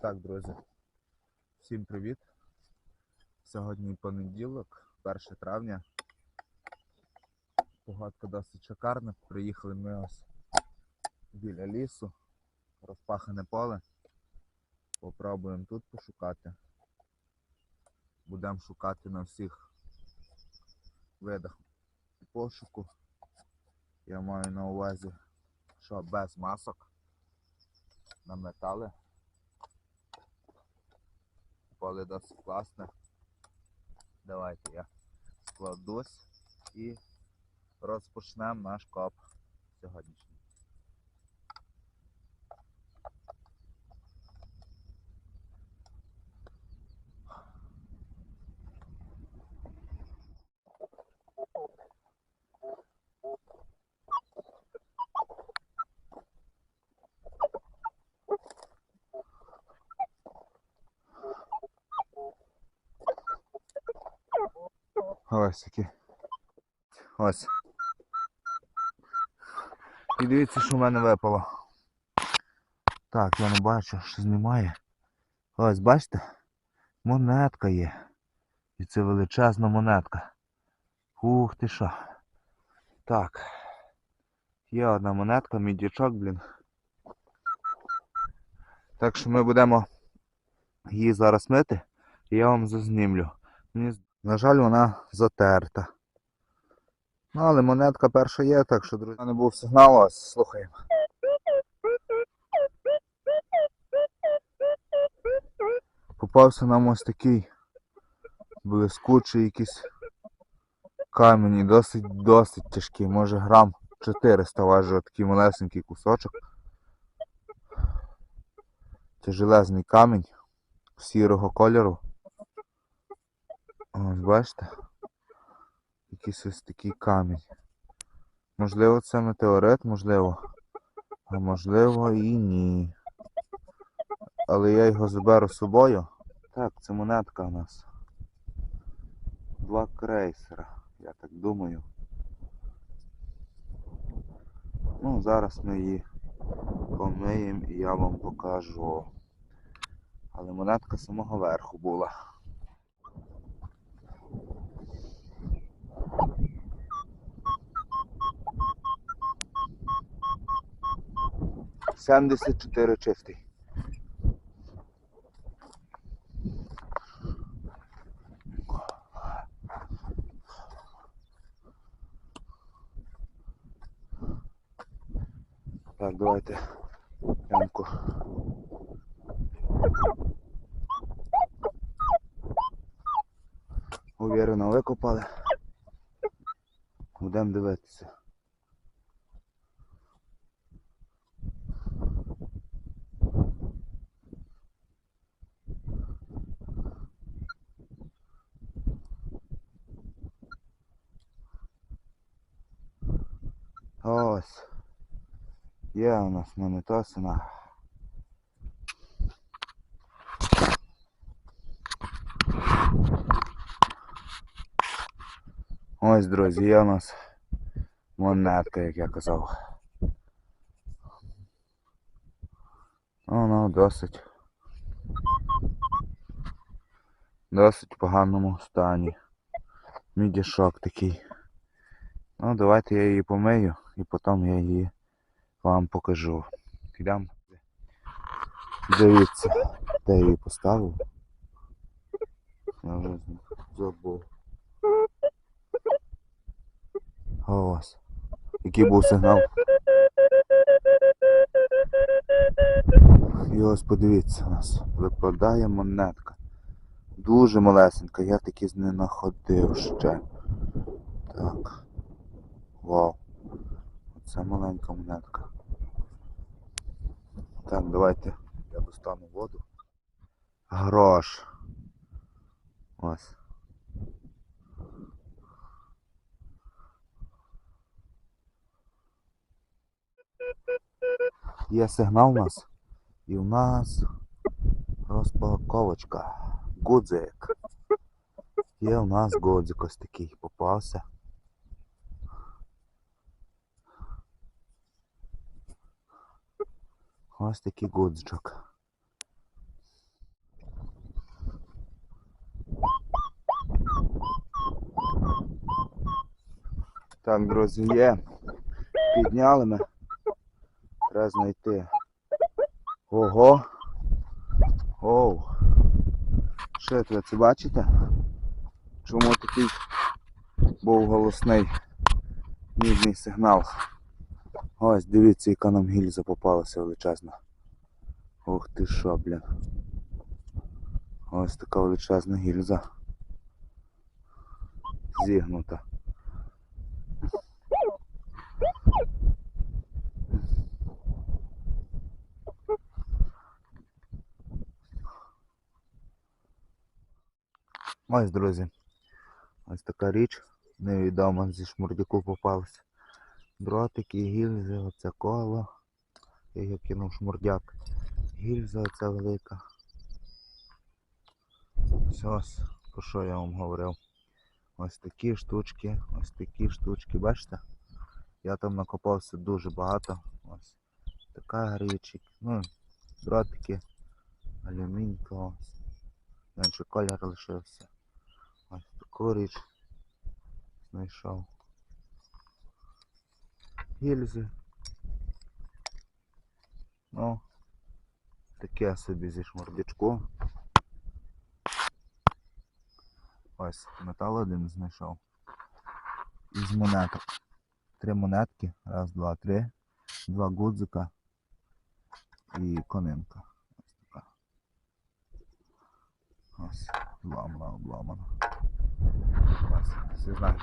Так, друзі, всім привіт. Сьогодні понеділок, 1 травня. Погодка досить шикарна. Приїхали ми ось біля лісу, розпахане поле. Попробуємо тут пошукати. Будемо шукати на всіх видах пошуку. Я маю на увазі, що без масок на метали. Поле досить класне. Давайте я складусь і розпочнемо наш коп сьогоднішній. Ось такі. Ось. І дивіться, що в мене випало. Так, я не бачу, що знімає. Ось, бачите? Монетка є. І це величезна монетка. Ух ти що. Так. Є одна монетка, мідячок, блін. Так що ми будемо її зараз мити, і я вам зазнімлю. Мені на жаль, вона затерта. Ну, але монетка перша є, так що, друзі, не був сигнал, ось слухаємо. Попався нам ось такий блискучий якийсь камінь, і досить досить тяжкий, може грам 400 важить такий малесенький кусочок. Тяжелезний камінь сірого кольору. Ось бачите? Якийсь ось такий камінь. Можливо, це метеорит, можливо. А можливо і ні. Але я його заберу з собою. Так, це монетка у нас. Два крейсера, я так думаю. Ну, зараз ми її помиємо і я вам покажу. Але монетка самого верху була. Сімдесят чотири чистий. Так, давайте ямку. Увірено викопали. Будемо дивитися. Ось. Є у нас монетосина. Ось, друзі, є у нас монетка, як я казав. Вона досить. Досить в поганому стані. Мідішок такий. Ну, давайте я її помию і потім я її вам покажу. Підемо. Дивіться, де я її поставив. Забув. Ось. Який був сигнал. І ось подивіться, у нас випадає монетка. Дуже малесенька, я таки не знаходив ще. Так. Вау. Це маленька монетка. Так, давайте я достану воду. Грош. Ось. Є сигнал у нас. І у нас розпаковочка. Гудзик. Є у нас гудзик ось такий попався. Ось такий гудзджок. Так, друзі, є. Підняли ми. Треба знайти. Ого! Оу! Шитве, це бачите? Чому такий був голосний мідний сигнал? Ось, дивіться, яка нам гільза попалася величезна. Ух ти що, блін. Ось така величезна гільза. Зігнута. Ось, друзі. Ось така річ. Невідома зі шмурдяку попалася. Дротики, гільзи, оце коло. Я його кинув шмурдяк. Гільза оця велика. Ось про що я вам говорив. Ось такі штучки, ось такі штучки, бачите? Я там накопався дуже багато. Ось така річ. Ну, дротики, алюмінька ось. Менше колір лишився. Ось таку річ знайшов. Гільзи. Ну, таке собі зі шмурдячку. Ось, метал один знайшов. Із монеток. Три монетки. Раз, два, три. Два гудзика і конинка. Ось така. Ось, обламана, обламана. Ось, всі знаєте,